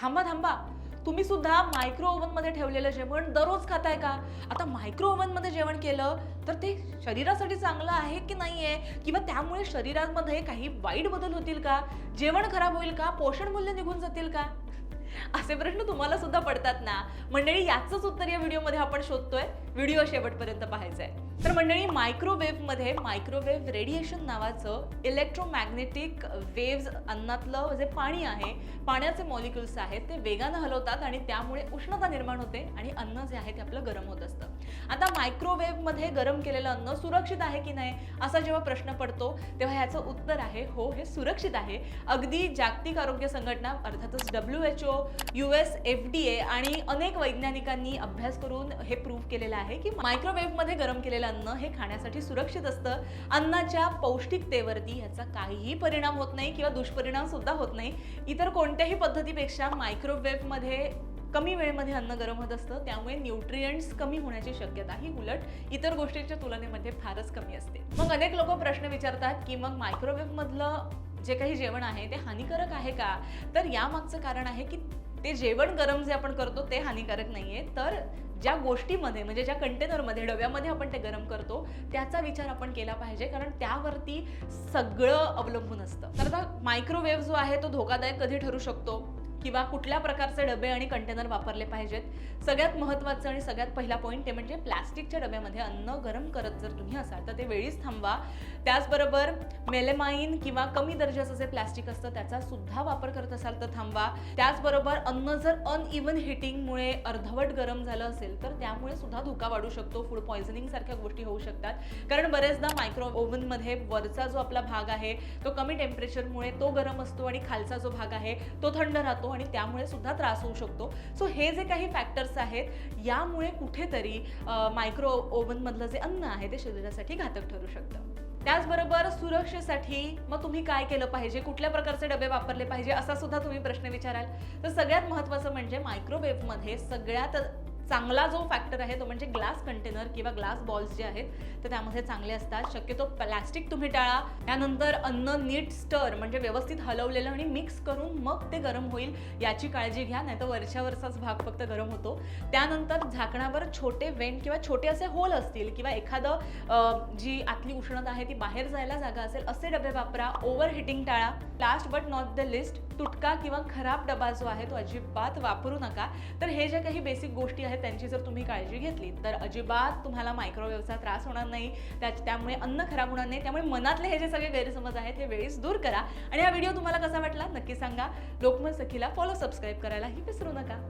थांबा थांबा. तुम्ही सुद्धा मायक्रो ओव्हनमध्ये ठेवलेलं जेवण दररोज खाताय का? आता मायक्रो ओव्हनमध्ये जेवण केलं तर ते शरीरासाठी चांगलं आहे की नाही आहे किंवा त्यामुळे शरीरामध्ये काही वाईट बदल होतील का? जेवण खराब होईल का? पोषण मूल्य निघून जातील का? असे प्रश्न तुम्हाला सुद्धा पडतात ना. मंडळी याचंच उत्तर या व्हिडिओमध्ये आपण शोधतोय. व्हिडिओ शेवटपर्यंत पाहायचा आहे तर मंडळी मायक्रोवेव्हमध्ये मायक्रोवेव्ह रेडिएशन नावाचं इलेक्ट्रोमॅग्नेटिक वेव्ज अन्नातलं जे पाणी आहे पाण्याचे मॉलिक्युल्स आहेत ते वेगानं हलवतात आणि त्यामुळे उष्णता निर्माण होते आणि अन्न जे आहे ते आपलं गरम होत असतं. आता मायक्रोवेव्हमध्ये गरम केलेलं अन्न सुरक्षित आहे की नाही असा जेव्हा प्रश्न पडतो तेव्हा ह्याचं उत्तर आहे हो हे सुरक्षित आहे. अगदी जागतिक आरोग्य संघटना अर्थातच W H O U S F D A आणि अनेक वैज्ञानिकांनी अभ्यास करून हे प्रूव्ह केलेलं आहे की मायक्रोवेव्हमध्ये गरम केलेलं अन्न हे खाण्यासाठी सुरक्षित असतं. अन्नाच्या पौष्टिकतेवरती ह्याचा काहीही परिणाम होत नाही किंवा दुष्परिणाम सुद्धा होत नाही. इतर कोणत्याही पद्धतीपेक्षा मायक्रोवेव्हमध्ये कमी वेळेमध्ये अन्न गरम होत असतं. त्यामुळे न्यूट्रियंट्स कमी होण्याची शक्यता ही उलट इतर गोष्टींच्या तुलनेमध्ये फारच कमी असते. मग अनेक लोक प्रश्न विचारतात की मग मायक्रोवेव्हमधलं जे काही जेवण आहे ते हानिकारक आहे का? तर यामागचं कारण आहे की ते जेवण गरम जे आपण करतो ते हानिकारक नाही आहे तर ज्या गोष्टीमध्ये म्हणजे ज्या कंटेनरमध्ये डब्यामध्ये आपण ते गरम करतो त्याचा विचार आपण केला पाहिजे. कारण त्यावरती सगळं अवलंबून असतं. तर आता मायक्रोवेव्ह जो आहे तो धोकादायक कधी ठरू शकतो? किंवा कुठल्या प्रकारचे डबे आणि कंटेनर वापरले पाहिजेत. सगळ्यात महत्त्वाचं आणि सगळ्यात पहिला पॉईंट ते म्हणजे प्लास्टिकच्या डब्यामध्ये अन्न गरम करत जर तुम्ही असाल तर ते वेळीच थांबवा. त्याचबरोबर मेलेमाईन किंवा कमी दर्जाचं जे प्लास्टिक असतं त्याचा सुद्धा वापर करत असाल तर थांबवा. त्याचबरोबर अन्न जर अनइव्हन हिटिंगमुळे अर्धवट गरम झालं असेल तर त्यामुळे सुद्धा धोका वाढू शकतो. फूड पॉयझनिंग सारख्या गोष्टी होऊ शकतात. कारण बरेचदा मायक्रो ओव्हनमध्ये वरचा जो आपला भाग आहे तो कमी टेम्परेचरमुळे तो गरम असतो आणि खालचा जो भाग आहे तो थंड राहतो. आणि त्यामुळे सुद्धा त्रास होऊ शकतो. सो हे जे काही फॅक्टर्स आहेत यामुळे कुठेतरी मायक्रो ओव्हनमधलं जे अन्न आहे ते शरीरासाठी घातक ठरू शकतं. त्याचबरोबर सुरक्षेसाठी मग तुम्ही काय केलं पाहिजे? कुठल्या प्रकारचे डबे वापरले पाहिजे? असा सुद्धा तुम्ही प्रश्न विचाराल. तर सगळ्यात महत्त्वाचं म्हणजे मायक्रोवेव्हमध्ये सगळ्यात चांगला जो फॅक्टर आहे तो म्हणजे ग्लास कंटेनर किंवा ग्लास बॉल्स जे आहेत तर त्यामध्ये चांगले असतात. शक्यतो प्लॅस्टिक तुम्ही टाळा. त्यानंतर अन्न नीट स्टर म्हणजे व्यवस्थित हलवलेलं आणि मिक्स करून मग ते गरम होईल याची काळजी घ्या नाही तर वरच्या वरचाच भाग फक्त गरम होतो. त्यानंतर झाकणावर छोटे वेंट किंवा छोटे असे होल असतील किंवा एखादं जी आतली उष्णता आहे ती बाहेर जायला जागा असेल असे डबे वापरा. ओव्हर हिटिंग टाळा. Last but not the least तुटका किंवा खराब डबा जो आहे तो अजिबात वापरू नका. तर हे ज्या काही बेसिक गोष्टी आहेत आहेत त्यांची जर तुम्ही काळजी घेतली तर अजिबात तुम्हाला मायक्रोवेव्हचा त्रास होणार नाही. त्या त्यामुळे अन्न खराब होणार नाही. त्यामुळे मनातले हे जे सगळे गैरसमज आहेत हे वेळीच दूर करा. आणि हा व्हिडिओ तुम्हाला कसा वाटला नक्की सांगा. लोकमत सखीला फॉलो सबस्क्राईब करायलाही विसरू नका.